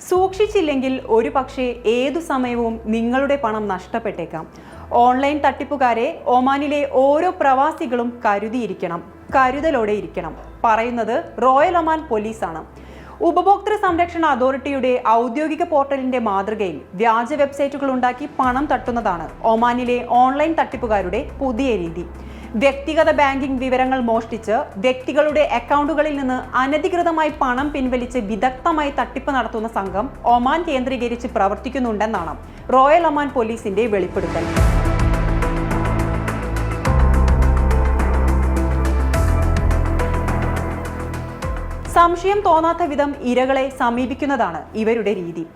സൂക്ഷിച്ചില്ലെങ്കിൽ ഒരു പക്ഷേ ഏതു സമയവും നിങ്ങളുടെ പണം നഷ്ടപ്പെട്ടേക്കാം. ഓൺലൈൻ തട്ടിപ്പുകാരെ ഒമാനിലെ ഓരോ പ്രവാസികളും കരുതിയിരിക്കണം. കരുതലോടെ ഇരിക്കണം. പറയുന്നത് റോയൽ ഒമാൻ പോലീസാണ്. ഉപഭോക്തൃ സംരക്ഷണ അതോറിറ്റിയുടെ ഔദ്യോഗിക പോർട്ടലിന്റെ മാതൃകയിൽ വ്യാജ വെബ്സൈറ്റുകൾ ഉണ്ടാക്കി പണം തട്ടുന്നതാണ് ഒമാനിലെ ഓൺലൈൻ തട്ടിപ്പുകാരുടെ പുതിയ രീതി. വ്യക്തിഗത ബാങ്കിംഗ് വിവരങ്ങൾ മോഷ്ടിച്ച് വ്യക്തികളുടെ അക്കൗണ്ടുകളിൽ നിന്ന് അനധികൃതമായി പണം പിൻവലിച്ച് വിദഗ്ധമായി തട്ടിപ്പ് നടത്തുന്ന സംഘം ഒമാൻ കേന്ദ്രീകരിച്ച് പ്രവർത്തിക്കുന്നുണ്ടെന്നാണ് റോയൽ ഒമാൻ പോലീസിന്റെ വെളിപ്പെടുത്തൽ. സംശയം തോന്നാത്ത വിധം ഇരകളെ സമീപിക്കുന്നതാണ് ഇവരുടെ രീതി.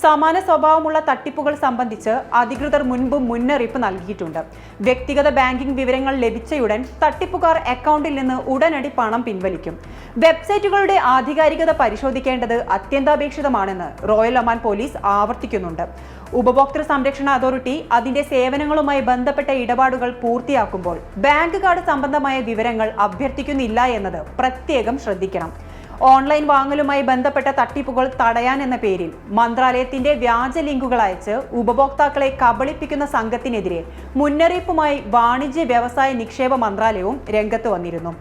സമാന സ്വഭാവമുള്ള തട്ടിപ്പുകൾ സംബന്ധിച്ച് അധികൃതർ മുൻപ് മുന്നറിയിപ്പ് നൽകിയിട്ടുണ്ട്. വ്യക്തിഗത ബാങ്കിംഗ് വിവരങ്ങൾ ലഭിച്ചയുടൻ തട്ടിപ്പുകാർ അക്കൗണ്ടിൽ നിന്ന് ഉടനടി പണം പിൻവലിക്കും. വെബ്സൈറ്റുകളുടെ ആധികാരികത പരിശോധിക്കേണ്ടത് അത്യന്താപേക്ഷിതമാണെന്ന് റോയൽ ഒമാൻ പോലീസ് ആവർത്തിക്കുന്നുണ്ട്. ഉപഭോക്തൃ സംരക്ഷണ അതോറിറ്റി അതിന്റെ സേവനങ്ങളുമായി ബന്ധപ്പെട്ട ഇടപാടുകൾ പൂർത്തിയാക്കുമ്പോൾ ബാങ്ക് കാർഡ് സംബന്ധമായ വിവരങ്ങൾ അഭ്യർത്ഥിക്കുന്നില്ല എന്നത് പ്രത്യേകം ശ്രദ്ധിക്കണം. ഓൺലൈൻ വാങ്ങലുമായി ബന്ധപ്പെട്ട തട്ടിപ്പുകൾ തടയാൻ എന്ന പേരിൽ മന്ത്രാലയത്തിന്റെ വ്യാജ ലിങ്കുകൾ അയച്ച് ഉപഭോക്താക്കളെ കബളിപ്പിക്കുന്ന സംഘത്തിനെതിരെ മുന്നറിയിപ്പുമായി വാണിജ്യ വ്യവസായ നിക്ഷേപ മന്ത്രാലയവും രംഗത്ത് വന്നിരുന്നു.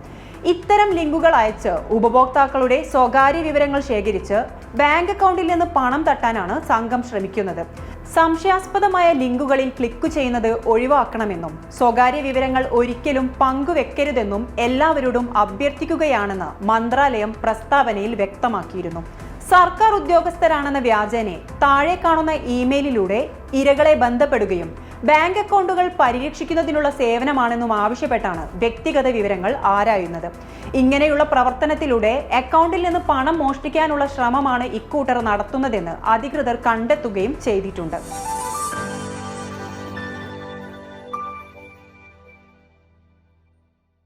ഇത്തരം ലിങ്കുകൾ അയച്ച് ഉപഭോക്താക്കളുടെ സ്വകാര്യ വിവരങ്ങൾ ശേഖരിച്ച് ബാങ്ക് അക്കൗണ്ടിൽ നിന്ന് പണം തട്ടാനാണ് സംഘം ശ്രമിക്കുന്നത്. സംശയാസ്പദമായ ലിങ്കുകളിൽ ക്ലിക്ക് ചെയ്യുന്നത് ഒഴിവാക്കണമെന്നും സ്വകാര്യ വിവരങ്ങൾ ഒരിക്കലും പങ്കുവെക്കരുതെന്നും എല്ലാവരോടും അഭ്യർത്ഥിക്കുകയാണെന്ന് മന്ത്രാലയം പ്രസ്താവനയിൽ വ്യക്തമാക്കിയിരുന്നു. സർക്കാർ ഉദ്യോഗസ്ഥരാണെന്ന വ്യാജേനെ താഴെ കാണുന്ന ഇമെയിലിലൂടെ ഇരകളെ ബന്ധപ്പെടുകയും ബാങ്ക് അക്കൗണ്ടുകൾ പരിരക്ഷിക്കുന്നതിനുള്ള സേവനമാണെന്നും ആവശ്യപ്പെട്ടാണ് വ്യക്തിഗത വിവരങ്ങൾ ആരായുന്നത്. ഇങ്ങനെയുള്ള പ്രവർത്തനത്തിലൂടെ അക്കൗണ്ടിൽ നിന്ന് പണം മോഷ്ടിക്കാനുള്ള ശ്രമമാണ് ഇക്കൂട്ടർ നടത്തുന്നതെന്ന് അധികൃതർ കണ്ടെത്തുകയും ചെയ്തിട്ടുണ്ട്.